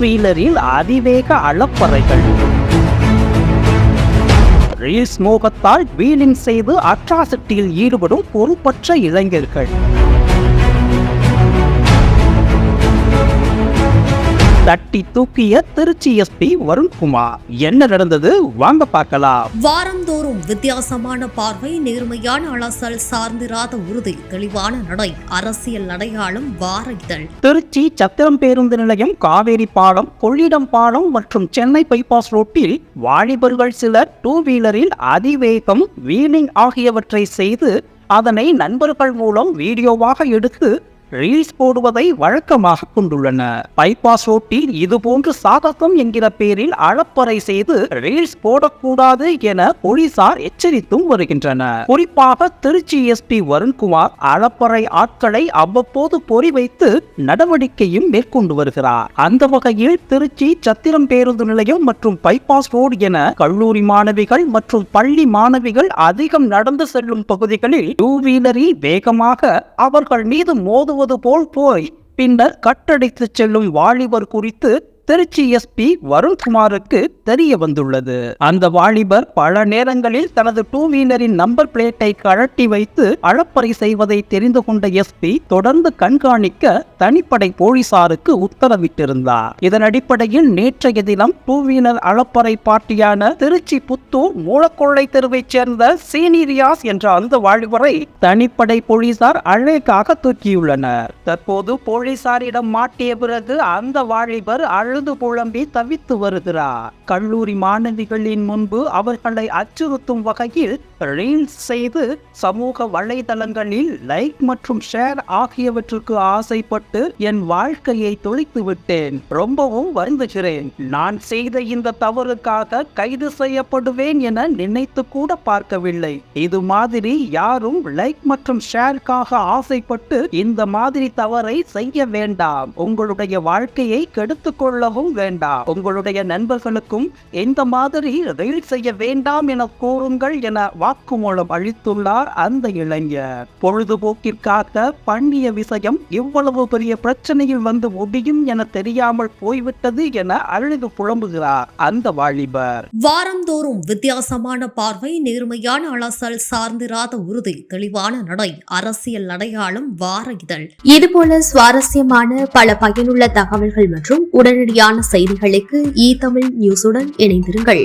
வீலரில் அதிவேக அளப்பறைகள். Reels மோகத்தால் wheeling செய்து அட்ராசிட்டியில் ஈடுபடும் பொறுப்பற்ற இளைஞர்கள். தட்டி தூக்கிய திருச்சி எஸ்பி வருண்குமார். என்ன நடந்தது? வாங்க பார்க்கலாம். வாரந்தோறும் வித்தியாசமான பார்வை நேர்மையான அலசல் சார்ந்திராத உறுதி தெளிவான நடை அரசியல் அடையாளம் வார இதழ். திருச்சி சத்திரம் பேருந்து நிலையம் காவேரி பாலம் கொள்ளிடம் பாலம் மற்றும் சென்னை பைபாஸ் ரோட்டில் வாலிபர்கள் சிலர் டூ வீலரில் அதிவேகம் வீலிங் ஆகியவற்றை செய்து அதனை நண்பர்கள் மூலம் வீடியோவாக எடுத்து ரீல்ஸ் போடுவதை வழக்கமாக கொண்டுள்ளன. பைபாஸ் ரோட்டில் இதுபோன்று சாகசம் என்கிற பேரில் அளப்பறை செய்து ரீல்ஸ் போடக்கூடாது என போலீசார் எச்சரித்தும் வருகின்றனர். குறிப்பாக திருச்சி எஸ்பி வருண்குமார் அளப்பறை ஆட்களை அவ்வப்போது பொறி வைத்து நடவடிக்கையும் மேற்கொண்டு வருகிறார். அந்த வகையில் திருச்சி சத்திரம் பேருந்து நிலையம் மற்றும் பைபாஸ் ரோடு என கல்லூரி மாணவிகள் மற்றும் பள்ளி மாணவிகள் அதிகம் நடந்து செல்லும் பகுதிகளில் டூ வீலரில் வேகமாக அவர்கள் மீது மோதுவது போல் போய் பின்னர் கட்டடித்து செல்லும் வாலிபர் குறித்து திருச்சி எஸ்பி வருண்குமாருக்கு தெரிய வந்துள்ளது. அந்த வாலிபர் பல நேரங்களில் தனது டூ வீலரின் நம்பர் பிளேட்டை கழட்டி வைத்து அளப்பறை செய்வதை தெரிந்து கொண்ட எஸ்பி தொடர்ந்து கண்காணிக்க தனிப்படை போலீசாருக்கு உத்தரவிட்டிருந்தார். இதன் அடிப்படையில் நேற்றைய தினம் டூ வீலர் அளப்பறை பார்ட்டியான திருச்சி புத்தூர் மூலக்கொள்ளை தெருவைச் சேர்ந்த சீனிரியாஸ் என்ற அந்த வாலிபரை தனிப்படை போலீசார் அழைக்காக தூக்கியுள்ளனர். தற்போது போலீசாரிடம் மாட்டிய பிறகு அந்த வாலிபர் அழுது புலம்பி தவித்து வருகிறார். கல்லூரி மாணவிகளின் முன்பு அவர்களை அச்சுறுத்தும் வகையில் ரீல்ஸ் செய்து சமூக வலைதளங்களில் லைக் மற்றும் ஷேர் ஆகியவற்றுக்கு ஆசைப்பட்டு என் வாழ்க்கையை தொலைத்து விட்டேன். ரொம்பவும் வருந்துகிறேன். நான் செய்த இந்த தவறுக்காக கைது செய்யப்படுவேன் என நினைத்து கூட பார்க்கவில்லை. இது மாதிரி யாரும் லைக் மற்றும் ஷேருக்காக ஆசைப்பட்டு இந்த மாதிரி தவறை செய்ய வேண்டாம். உங்களுடைய வாழ்க்கையை கெடுத்துக் கொள்ளவும் வேண்டாம். உங்களுடைய நண்பர்களுக்கும் இந்த மாதிரி ரீல் செய்ய வேண்டாம் என கூறுங்கள் என வாக்குமூலம் அளித்துள்ளார் அந்த இளைஞர். பொழுதுபோக்கிற்காக பண்ணிய விஷயம் இவ்வளவு பெரிய பிரச்சனையில் வந்து முடியும் என தெரியாமல் போய்விட்டது என அழுது புலம்புகிறார் அந்த வாலிபர். வாரந்தோறும் வித்தியாசமான பார்வை நேர்மையான அலசல் சார்ந்திராத உறுதி தெளிவான நடை அரசியல் அடையாளம் வார இதழ். இதுபோல சுவாரஸ்யமான பல பயனுள்ள தகவல்கள் மற்றும் உடனடியான செய்திகளுக்கு இ தமிழ் நியூஸுடன் இணைந்திருங்கள்.